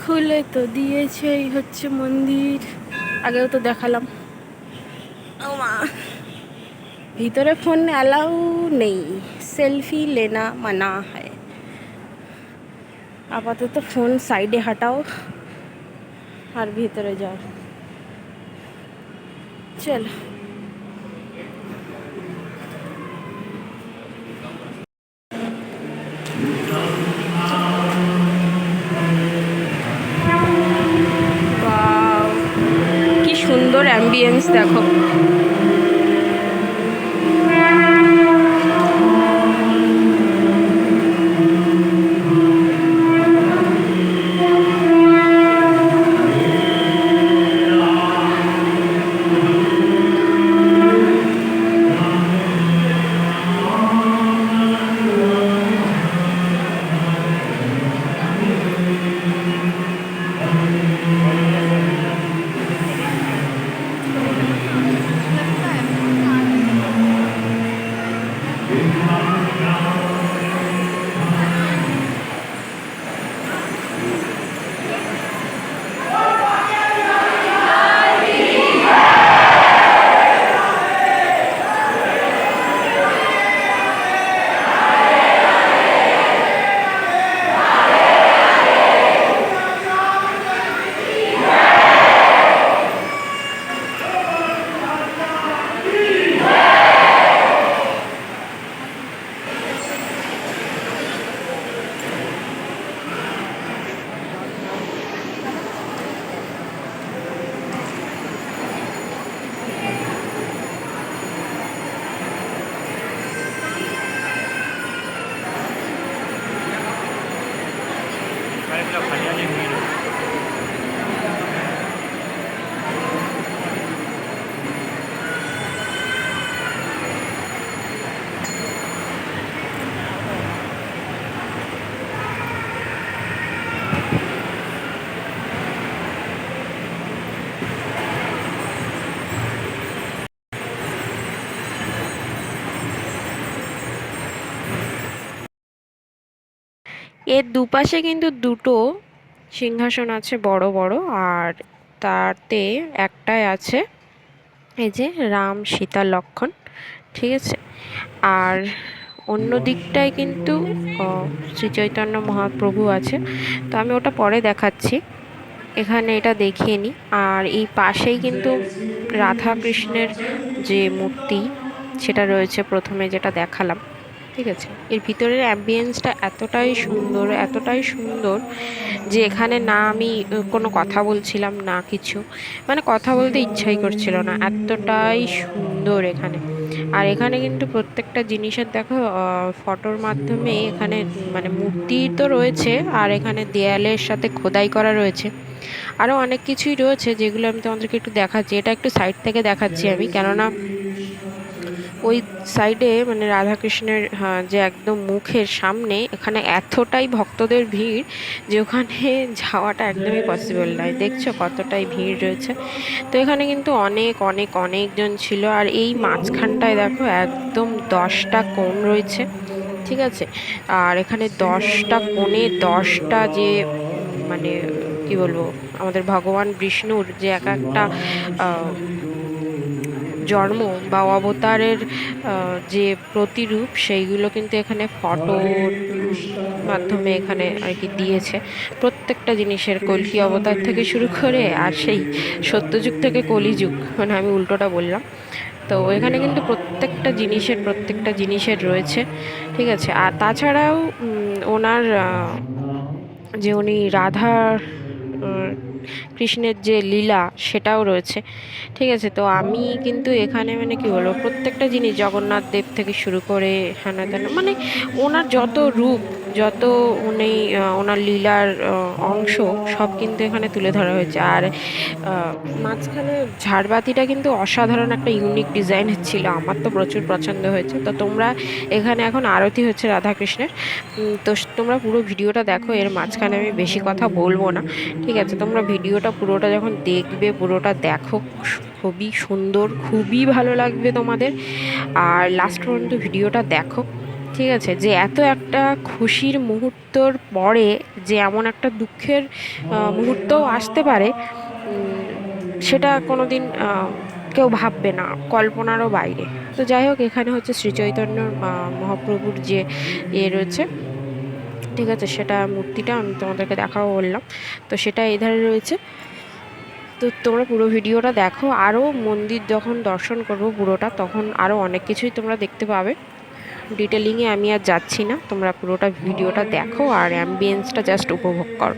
খুলে তো দিয়েছে এই হচ্ছে মন্দির। আগেও তো দেখালাম। মা ভিতরে ফোন অ্যালাউ নেই। সেলফি লেনা মানা হয়। আপাতত ফোন সাইডে হাঁটাও আর ভিতরে যাও। চল। অ্যাম্বিয়েন্স দেখো এর দুপাশে কিন্তু দুটো সিংহাসন আছে বড় বড়, আর তাতে একটাই আছে এই যে রাম সীতা লক্ষণ, ঠিক আছে? আর অন্য দিকটায় কিন্তু শ্রী চৈতন্য মহাপ্রভু আছে। তো আমি ওটা পরে দেখাচ্ছি। এখানে এটা দেখিয়ে নিই আর এই পাশেই কিন্তু রাধা কৃষ্ণের যে মূর্তি, সেটা রয়েছে প্রথমে যেটা দেখালাম। ঠিক আছে? এর ভিতরের অ্যাম্বিয়েন্সটা এতটাই সুন্দর এতটাই সুন্দর যে এখানে না আমি কোনো কথা বলছিলাম, না কিছু। মানে কথা বলতে ইচ্ছাই করছিল না। এতটাই সুন্দর এখানে। আর এখানে কিন্তু প্রত্যেকটা জিনিসের দেখো ফটোর মাধ্যমে এখানে মানে মূর্তি তো রয়েছে, আর এখানে দেয়ালের সাথে খোদাই করা রয়েছে। আরও অনেক কিছুই রয়েছে যেগুলো আমি তোমাদেরকে একটু দেখাচ্ছি। এটা একটু সাইড থেকে দেখাচ্ছি আমি। কেননা ওই সাইডে মানে রাধাকৃষ্ণের হ্যাঁ, যে একদম মুখের সামনে এখানে এতটাই ভক্তদের ভিড় যে ওখানে যাওয়াটা একদমই পসিবল নয়। দেখছ কতটাই ভিড় রয়েছে। তো এখানে কিন্তু অনেক অনেক অনেকজন ছিল আর এই মাঝখানটায় দেখো একদম দশটা কোণ রয়েছে ঠিক আছে? আর এখানে দশটা কোণে দশটা যে মানে কি বলব আমাদের ভগবান বিষ্ণুর যে এক একটা জন্ম বা অবতারের যে প্রতিরূপ সেইগুলো কিন্তু এখানে ফটো মাধ্যমে এখানে আর কি দিয়েছে। প্রত্যেকটা জিনিসের কলকি অবতার থেকে শুরু করে আর সেই সত্যযুগ থেকে কলিযুগ মানে আমি উল্টোটা বললাম। তো এখানে কিন্তু প্রত্যেকটা জিনিসের প্রত্যেকটা জিনিসের রয়েছে ঠিক আছে? আর তাছাড়াও ওনার যে উনি রাধা উম, কৃষ্ণের যে লীলা সেটাও রয়েছে। ঠিক আছে, তো আমি কিন্তু এখানে মানে কি বলব, প্রত্যেকটা জিনিস জগন্নাথ দেব থেকে শুরু করে হ্যানা মানে ওনার যত রূপ যত উনি ওনার লীলার অংশ, সব কিন্তু এখানে তুলে ধরা হয়েছে। আর মাঝখানে ঝাড়বাতিটা কিন্তু অসাধারণ একটা ইউনিক ডিজাইনের ছিল। আমার তো প্রচুর পছন্দ হয়েছে। তো তোমরা এখানে এখন আরতি হচ্ছে রাধাকৃষ্ণের। তো তোমরা পুরো ভিডিওটা দেখো, এর মাঝখানে আমি বেশি কথা বলব না। ঠিক আছে, তোমরা ভিডিওটা পুরোটা যখন দেখবে, পুরোটা দেখো, খুবই সুন্দর, খুবই ভালো লাগবে তোমাদের। আর লাস্ট পর্যন্ত ভিডিওটা দেখো। ঠিক আছে, যে এত একটা খুশির মুহূর্তর পরে যে এমন একটা দুঃখের মুহূর্তও আসতে পারে সেটা কোনো দিন কেউ ভাববে না, কল্পনারও বাইরে। তো যাই হোক, এখানে হচ্ছে শ্রীচৈতন্য মহাপ্রভুর যে ইয়ে রয়েছে, ঠিক আছে, সেটা মূর্তিটা আমি তোমাদেরকে দেখাও বললাম। তো সেটা এধারে রয়েছে। তো তোমরা পুরো ভিডিওটা দেখো, আরও মন্দির যখন দর্শন করব পুরোটা, তখন আরও অনেক কিছুই তোমরা দেখতে পাবে। ডিটেলিংয়ে আমি আর যাচ্ছি না। তোমরা পুরোটা ভিডিওটা দেখো আর অ্যাম্বিয়েন্সটা জাস্ট উপভোগ করো।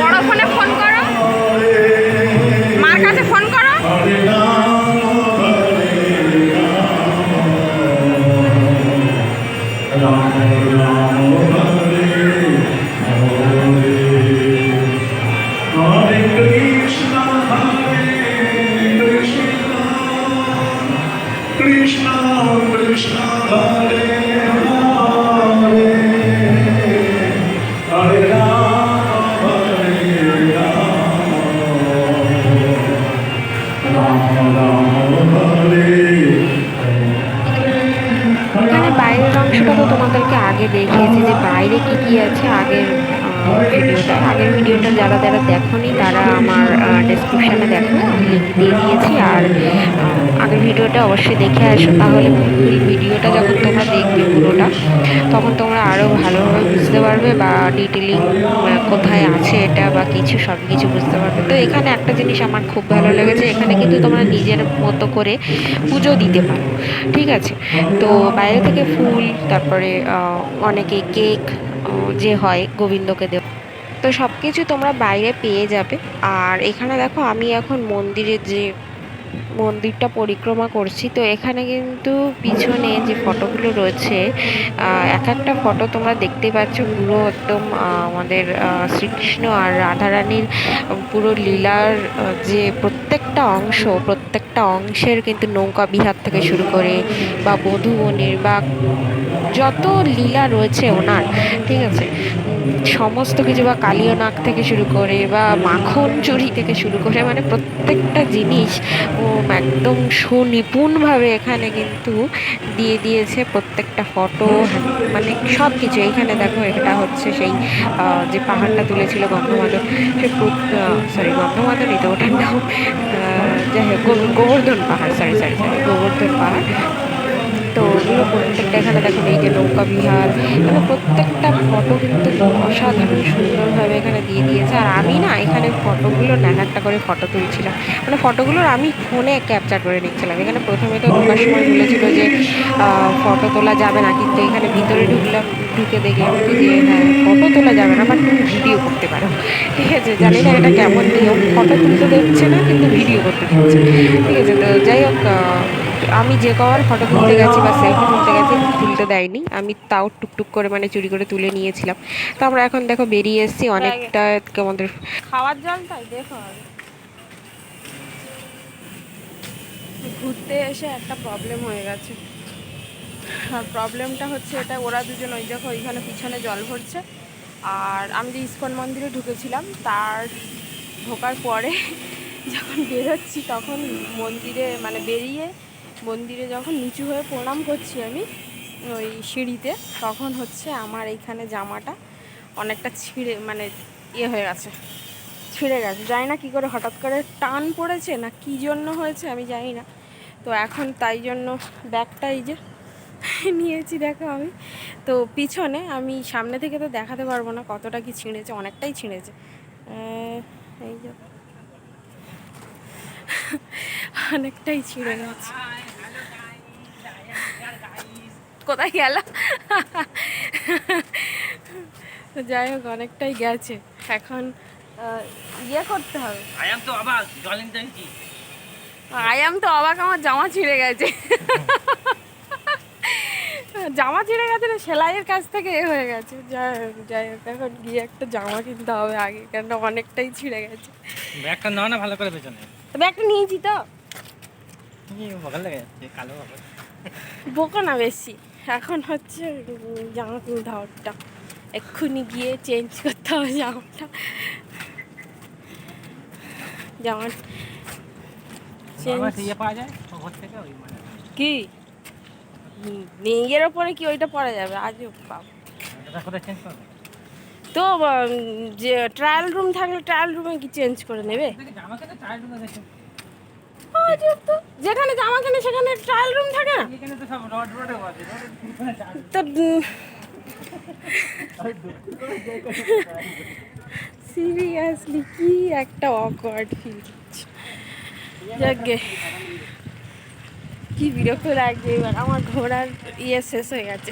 বড় ফোনে ফোন করো। মার কাছে ফোন করো। Hare Rama Hare আগে দেখিয়েছি যে বাইরে কি কি আছে আগের ভিডিওটা আগের ভিডিওটা যারা যারা দেখোনি, তারা আমার ডেসক্রিপশানে দেখো লিঙ্ক দিয়ে দিয়েছি। আর আগের ভিডিওটা অবশ্যই দেখে আসো। তাহলে ভিডিওটা যখন তোমরা দেখবে পুরোটা, তখন তোমরা আরও ভালোভাবে বুঝতে পারবে বা ডিটেলিং কোথায় আছে এটা বা কিছু সব কিছু বুঝতে পারবে। তো এখানে একটা জিনিস আমার খুব ভালো লেগেছে, এখানে কিন্তু তোমরা নিজের মতো করে পুজো দিতে পারো, ঠিক আছে? তো বাইরে থেকে ফুল, তারপরে অনেকে কেক যে হয়, গোবিন্দকে দেওয়া তো সব কিছু তোমরা বাইরে পেয়ে যাবে। আর এখানে দেখো আমি এখন মন্দিরের যে মন্দিরটা পরিক্রমা করছি, তো এখানে কিন্তু পিছনে যে ফটোগুলো রয়েছে এক একটা ফটো তোমরা দেখতে পাচ্ছ পুরো একদম আমাদের শ্রীকৃষ্ণ আর রাধারানীর পুরো লীলার যে প্রত্যেকটা অংশ, প্রত্যেকটা অংশের কিন্তু নৌকা বিহার থেকে শুরু করে বা বধূবনের বা যত লীলা রয়েছে ওনার, ঠিক আছে? সমস্ত কিছু বা কালীয় নাগ থেকে শুরু করে বা মাখন চুরি থেকে শুরু করে মানে প্রত্যেকটা জিনিস ও একদম সুনিপুণভাবে এখানে কিন্তু দিয়ে দিয়েছে প্রত্যেকটা ফটো মানে সব কিছু এইখানে দেখো, এটা হচ্ছে সেই যে পাহাড়টা তুলেছিল গন্ধমাদন সে সরি গন্ধমাদনই তো, ওটার নাম যাই হোক গোবর্ধন পাহাড় সরি সরি সরি গোবর্ধন পাহাড়। ওগুলো প্রত্যেকটা এখানে দেখুন এই যে নৌকা বিহার, এখানে প্রত্যেকটা ফটো কিন্তু অসাধারণ সুন্দরভাবে এখানে দিয়ে দিয়েছে। আর আমি না এখানে ফটোগুলো একটা করে ফটো তুলছিলাম। মানে ফটোগুলোর আমি ফোনে ক্যাপচার করে নিচ্ছিলাম। এখানে প্রথমে তো ঢোকার সময় বলেছিল যে ফটো তোলা যাবে না, কিন্তু এখানে ভিতরে ঢুকলাম, ঢুকে দেখলাম যে হ্যাঁ ফটো তোলা যাবে না বাট তুমি ভিডিও করতে পারো। ঠিক আছে, জানি না এটা কেমন নিয়ম। ফটো তুলতে দেখছে না, কিন্তু ভিডিও করতে দিচ্ছে ঠিক আছে, তো যাই হোক আমি যে কবার ফটো তুলতে গেছি বা সেলফি তুলতে গেছি তুলতে দেয়নি। আমি তাও টুকটুক করে মানে চুরি করে তুলে নিয়েছিলাম। তো আমরা এখন দেখো বেরিয়ে এসেছি অনেকটা আমাদের খাওয়ার জল তাই দেখো ঘুরতে এসে একটা প্রবলেম হয়ে গেছে। আর প্রবলেমটা হচ্ছে এটা ওরা দুজন ওই দেখো ওইখানে পিছনে জল ভরছে। আর আমি যে ইস্কন মন্দিরে ঢুকেছিলাম তার ঢোকার পরে যখন বেরোচ্ছি তখন মন্দিরে মানে বেরিয়ে মন্দিরে যখন নিচু হয়ে প্রণাম করছি আমি, ওই সিঁড়িতে, তখন হচ্ছে আমার এইখানে জামাটা অনেকটা ছিঁড়ে মানে ইয়ে হয়ে গেছে, ছিঁড়ে গেছে। জানি না কী করে হঠাৎ করে টান পড়েছে না কী জন্য হয়েছে আমি জানি না। তো এখন তাই জন্য ব্যাগটা এই যে নিয়েছি দেখো আমি। তো পিছনে আমি সামনে থেকে তো দেখাতে পারব না কতটা কি ছিঁড়েছে, অনেকটাই ছিঁড়েছে। এই যে। অনেকটাই ছিঁড়ে গেছে। কোথায় গেল? যাই হোক অনেকটাই গেছে। এখন ইয়ে করতে হবে। আয়াম তো হয়েছি আয়াম তো অবাক আমার জামা ছিঁড়ে গেছে। জামা ছিঁড়ে গেছে না সেলাইয়ের কাছ থেকে এ হয়ে গেছে। যাই হোক যাই হোক এখন গিয়ে একটা জামা কিনতে হবে আগে কেন অনেকটাই ছিঁড়ে গেছে। ব্যাগটা নাও না ভালো করে পেছনে। একটা নিয়েছি তো। বকাল লেগে কালো বোকা না বেশি। এখন হচ্ছে জামা কিনতে হবে এক্ষুনি গিয়ে চেঞ্জ করতে হবে জামাটা। জামা ইয়ে মানে। কি? নেইয়ের ওপরে কি ওইটা পরা যাবে? আজও পাবো তো যে ট্রায়াল রুম থাকলে ট্রায়াল রুমে কি চেঞ্জ করে নেবে দেখি জামা কেটে চার ডুবে গেছে আজব তো। যেখানে জামা কেনে সেখানে ট্রায়াল রুম থাকে না? তো সিরিয়াসলি কি একটা অকওয়ার্ড ফিল যাকে কি বিরক্ত লাগছে এবার আমার ঘোরার ইয়ে শেষ হয়ে গেছে।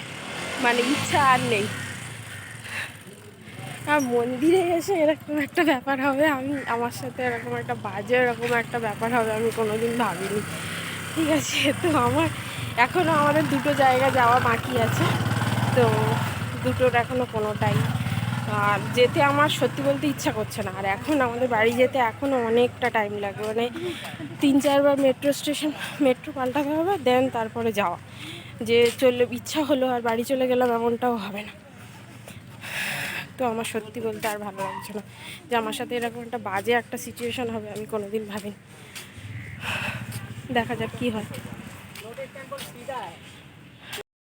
মানে ইচ্ছা আর নেই। আর মন্দিরে এসে এরকম একটা ব্যাপার হবে, আমি আমার সাথে এরকম একটা বাজে এরকম একটা ব্যাপার হবে, আমি কোনোদিন ভাবিনি। ঠিক আছে, তো আমার এখনও আমাদের দুটো জায়গা যাওয়া বাকি আছে, তো দুটোর এখনও কোনোটাই। আর যেতে আমার সত্যি বলতে ইচ্ছা করছে না, আর এখন আমাদের বাড়ি যেতে এখনও অনেকটা টাইম লাগবে মানে তিন চারবার মেট্রো স্টেশন মেট্রো পাল্টাতে হবে দেন তারপরে যাওয়া। যে চললে, ইচ্ছা হলো আর বাড়ি চলে গেলাম, এমনটাও হবে না। তো আমার সত্যি বলতে আর ভালো লাগছে না যে আমার সাথে এরকম একটা বাজে একটা সিচুয়েশন হবে, আমি কোনো দিন ভাবিনি। দেখা যাক কী হয়।